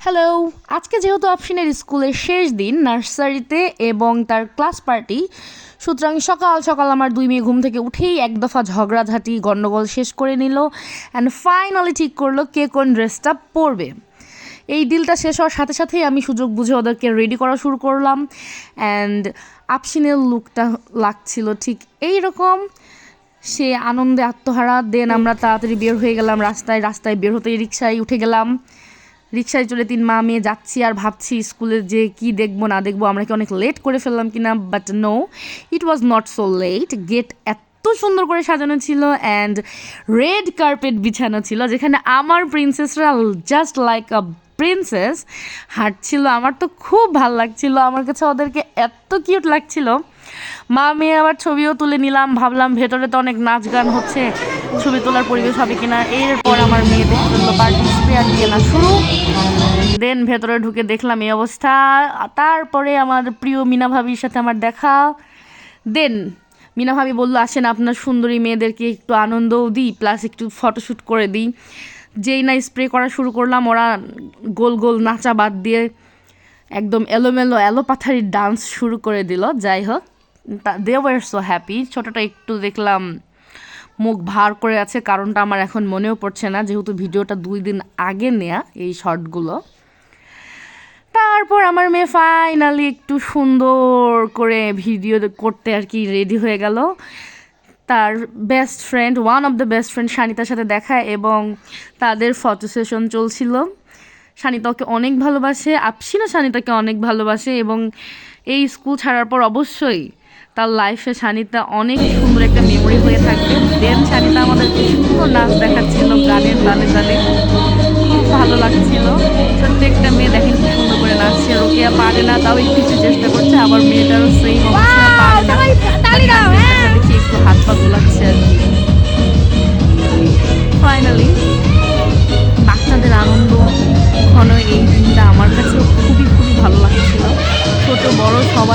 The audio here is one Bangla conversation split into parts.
হ্যালো আজকে যেহেতু আফসিনের স্কুলের শেষ দিন, নার্সারিতে এবং তার ক্লাস পার্টি, সুতরাং সকাল সকাল আমার দুই মেয়ে ঘুম থেকে উঠেই এক দফা ঝগড়াঝাটি গণ্ডগোল শেষ করে নিল অ্যান্ড ফাইনালি ঠিক করল কে কোন ড্রেসটা পরবে। এই ডিলটা শেষ হওয়ার সাথে সাথেই আমি সুযোগ বুঝে ওদেরকে রেডি করা শুরু করলাম অ্যান্ড আফসিনের লুকটা লাগছিল ঠিক এই রকম সে আনন্দে আত্মহারা দেন আমরা তাড়াতাড়ি বের হয়ে গেলাম রাস্তায় রাস্তায় বের হতেই রিক্সায় উঠে গেলাম। রিক্সায় চলে তিন মা মেয়ে যাচ্ছি আর ভাবছি স্কুলে যে কি দেখব, না দেখব, আমরা কি অনেক লেট করে ফেললাম কিনা? But no it was not so late gate এত সুন্দর করে সাজানো ছিল অ্যান্ড রেড কার্পেট বিছানো ছিল, যেখানে আমার প্রিন্সেসরা জাস্ট লাইক আ প্রিন্সেস হাঁটছিল। আমার তো খুব ভালো লাগছিল। আমার কাছে ওদেরকে এত কিউট লাগছিল। মা মেয়ে আবার ছবিও তুলে নিলাম, ভাবলাম ভেতরে তো অনেক নাচ গান হচ্ছে, ছবি তোলার পরিবেশ হবে কিনা, এরপর আমার মেয়ে স্প্রেয়ার দিয়ে না শুরু। দেন ভেতরে ঢুকে দেখলাম এই অবস্থা, তারপরে আমার প্রিয় মিনা ভাবির সাথে আমার দেখা। দেন মিনা ভাবি বলল, আসেন আপনার সুন্দরী মেয়েদেরকে একটু আনন্দও দিই প্লাস একটু ফটোশ্যুট করে দিই। যেই না স্প্রে করা শুরু করলাম, ওরা গোল গোল নাচা বাদ দিয়ে একদম এলোমেলো এলোপাথারির ডান্স শুরু করে দিল, যাই হোক। দে ওয়ার সো হ্যাপি ছোটোটা একটু দেখলাম মুখ ভার করে আছে, কারণটা আমার এখন মনেও পড়ছে না, যেহেতু ভিডিওটা দুই দিন আগে নেয়া এই শর্টগুলো তারপর আমার মেয়ে ফাইনালি একটু সুন্দর করে ভিডিও করতে আর কি রেডি হয়ে গেল। তার best friend one of the best friend শানিতার সাথে দেখা এবং তাদের ফটো সেশন চলছিল। শানিতা ওকে অনেক ভালোবাসে, আপসিনও শানিতাকে অনেক ভালোবাসে এবং এই স্কুল ছাড়ার পর অবশ্যই তার লাইফে শানিতা অনেক সুন্দর একটা মেমোরি হয়ে থাকবে। দেন শানিতা আমাদেরকে সুন্দর নাচ দেখাচ্ছিল গানের তালে।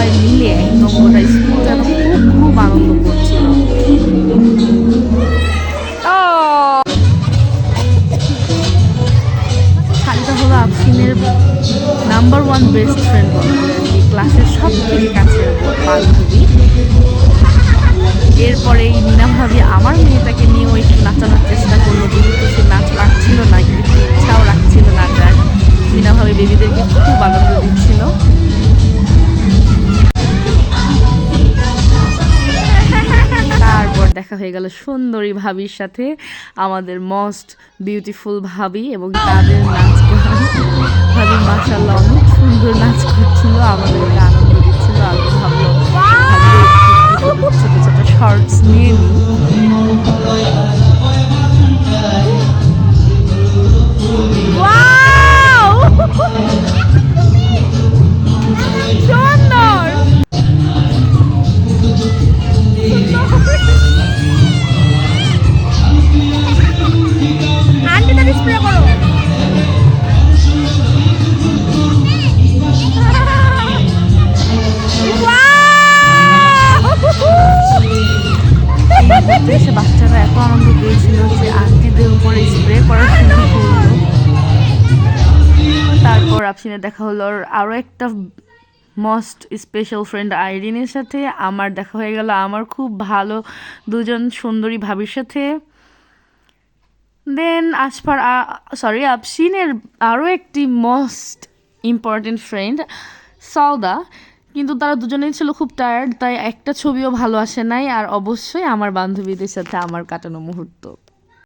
সবাই মিলে একদম গোটা স্কুল যেন খুব খুব আনন্দ করছিল। শালিতা হলো আফসিনের নাম্বার ওয়ান বেস্ট ফ্রেন্ড বলা ক্লাসের সব থেকে কাছের বান্ধবী। এরপরে মিনা ভাবি আমার মেয়েটাকে নিয়েও একটু নাচানোর চেষ্টা করল। যেহেতু সে নাচ পাচ্ছিল না, কিন্তু ইচ্ছাও রাখছিল নাচার। মিনা ভাবি বেবিদেরকে খুব আনন্দ দিচ্ছিল। দেখা হয়ে গেল সুন্দরী ভাবির সাথে, আমাদের মস্ট বিউটিফুল ভাবি এবং তাদের নাচ ভাবি মাসাল্লাহ অনেক সুন্দর নাচ করছিল, আমাদের আনন্দ দিচ্ছিল, আমি ভাবলো শর্টস নিয়ে তারপর আপসিনে দেখা হলো আরও একটা মোস্ট স্পেশাল ফ্রেন্ড আইরিনের সাথে আমার দেখা হয়ে গেল, আমার খুব ভালো দুজন সুন্দরী ভাবির সাথে। দেন আসফার সরি আফসিনের আরও একটি মোস্ট ইম্পর্টেন্ট ফ্রেন্ড সলদা কিন্তু তারা দুজনেই ছিল খুব টায়ার্ড তাই একটা ছবিও ভালো আসে নাই, আর অবশ্যই আমার বান্ধবীদের সাথে আমার কাটানো মুহূর্ত।